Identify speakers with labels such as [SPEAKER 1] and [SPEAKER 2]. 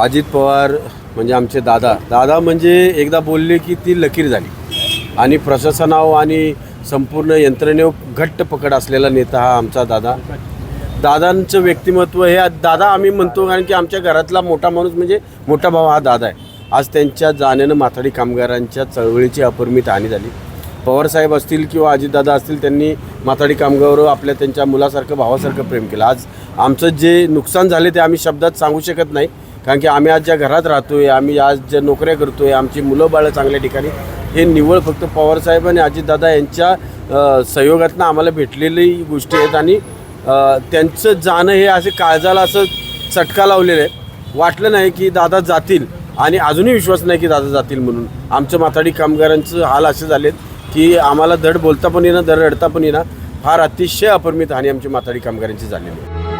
[SPEAKER 1] अजित पवार म्हणजे आमचे दादा. दादा म्हणजे एकदा बोलले की ती लकीर झाली. आणि प्रशासनावर आणि संपूर्ण यंत्रणेवर घट्ट पकड असलेला नेता हा आमचा दादा. दादांचं व्यक्तिमत्व हे दादा आम्ही म्हणतो कारण की आमच्या घरातला मोठा माणूस म्हणजे मोठा भाऊ हा दादा आहे. आज त्यांच्या जाण्यानं माथाडी कामगारांच्या चळवळीची अपरिमित हानी झाली. पवारसाहेब असतील किंवा अजितदादा असतील त्यांनी माथाडी कामगारावर आपल्या त्यांच्या मुलासारखं भावासारखं प्रेम केलं. आज आमचं जे नुकसान झाले ते आम्ही शब्दात सांगू शकत नाही. कारण की आम्ही आज ज्या घरात राहतो आहे आम्ही आज ज्या नोकऱ्या करतो आहे आमची मुलं बाळं चांगल्या ठिकाणी हे निवळ फक्त पवारसाहेब आणि अजितदादा यांच्या सहयोगातनं आम्हाला भेटलेली गोष्टी आहेत आणि त्यांचं जाणं हे असे काळजाला असं चटका लावलेलं आहे. वाटलं नाही की दादा जातील आणि अजूनही विश्वास नाही की दादा जातील म्हणून. आमचं माथाडी कामगारांचं हाल असे झालेत की आम्हाला धड बोलता पण येणं धड रडता पण येणं फार अतिशय अपरिमित हानी आमची माथाडी कामगारांची झालेली आहे.